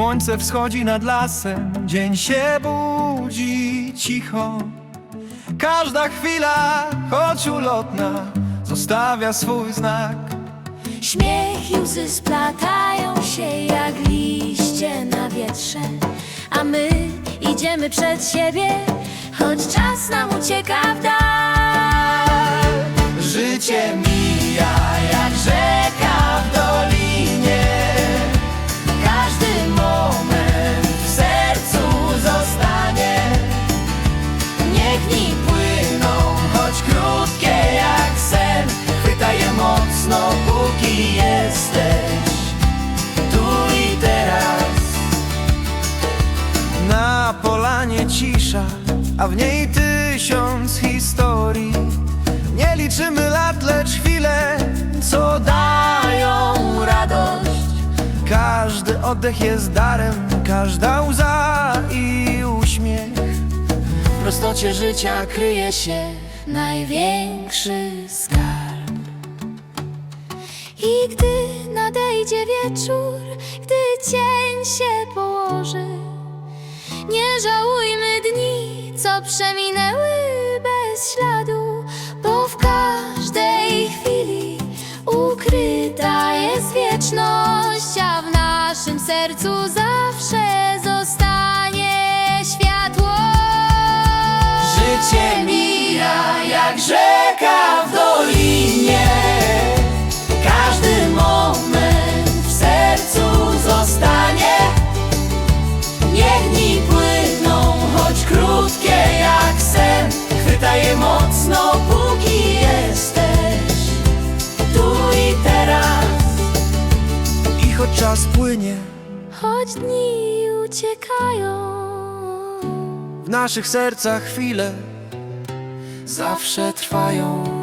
Słońce wschodzi nad lasem, dzień się budzi cicho. Każda chwila, choć ulotna, zostawia swój znak. Śmiech i łzy splatają się jak liście na wietrze A my idziemy przed siebie, choć czas nam ucieka w dal Życie mija polanie cisza, a w niej tysiąc historii. Nie liczymy lat, lecz chwile, co dają radość. Każdy oddech jest darem, każda łza i uśmiech. W prostocie życia kryje się największy skarb. I gdy nadejdzie wieczór, gdy cień się położy, nie żałujmy dni, co przeminęły bez śladu, bo w każdej chwili ukryta jest wieczność, a w naszym sercu zawsze mocno, póki jesteś tu i teraz. I choć czas płynie, Choć dni uciekają, w naszych sercach chwile zawsze trwają.